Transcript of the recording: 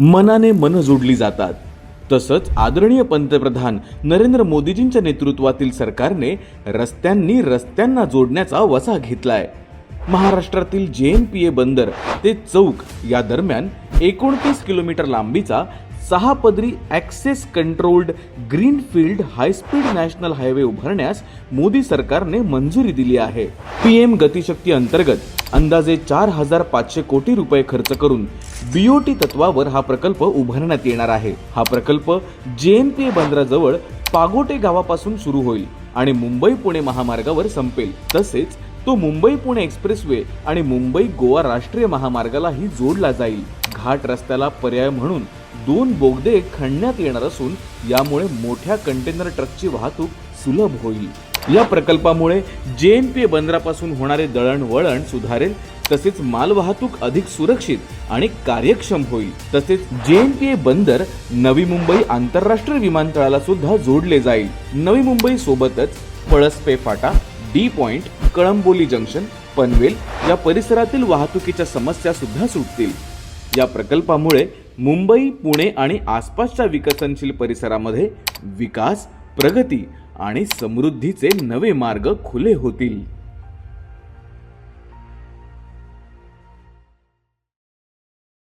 मनाने मन जोडली जातात. तसंच आदरणीय पंतप्रधान नरेंद्र मोदीजींच्या नेतृत्वातील सरकारने रस्त्यांनी रस्त्यांना जोडण्याचा वसा घेतलाय. महाराष्ट्रातील जे एन पी ए बंदर ते चौक या दरम्यान एकोणतीस किलोमीटर लांबीचा सहा पदरी access controlled greenfield high speed national highway उभारण्यास मोदी सरकारने मंजुरी दिली आहे. पीएम गतिशक्ती अंतर्गत अंदाजे चार हजार पाचशे कोटी रुपये खर्च करून बीओटी तत्वावर हा प्रकल्प उभारण्यात येणार आहे. हा प्रकल्प जे एन पी बंदराजवळ पागोटे गावापासून सुरू होईल आणि मुंबई पुणे महामार्गावर संपेल. तसेच तो मुंबई पुणे एक्सप्रेसवे आणि मुंबई गोवा राष्ट्रीय महामार्गालाही जोडला जाईल. घाट रस्त्याला पर्याय म्हणून दोन बोगदे खणण्यात येणार असून यामुळे मोठ्या कंटेनर ट्रकची वाहतूक सुलभ होईल. या प्रकल्पामुळे जे एन पी बंदरापासून होणारे दळणवळण सुधारेल तसेच मालवाहतूक अधिक सुरक्षित आणि कार्यक्षम होईल. तसेच जे एन पी ए बंदर नवी मुंबई आंतरराष्ट्रीय विमानतळाला सुद्धा जोडले जाईल. नवी मुंबई सोबतच Palaspe Phata D point Kalamboli junction Panvel या परिसरातील वाहतुकीच्या समस्या सुद्धा सुटतील. या प्रकल्पामुळे मुंबई पुणे आणि आसपासच्या विकसनशील परिसरामध्ये विकास प्रगती आणि समृद्धीचे नवे मार्ग खुले होतील.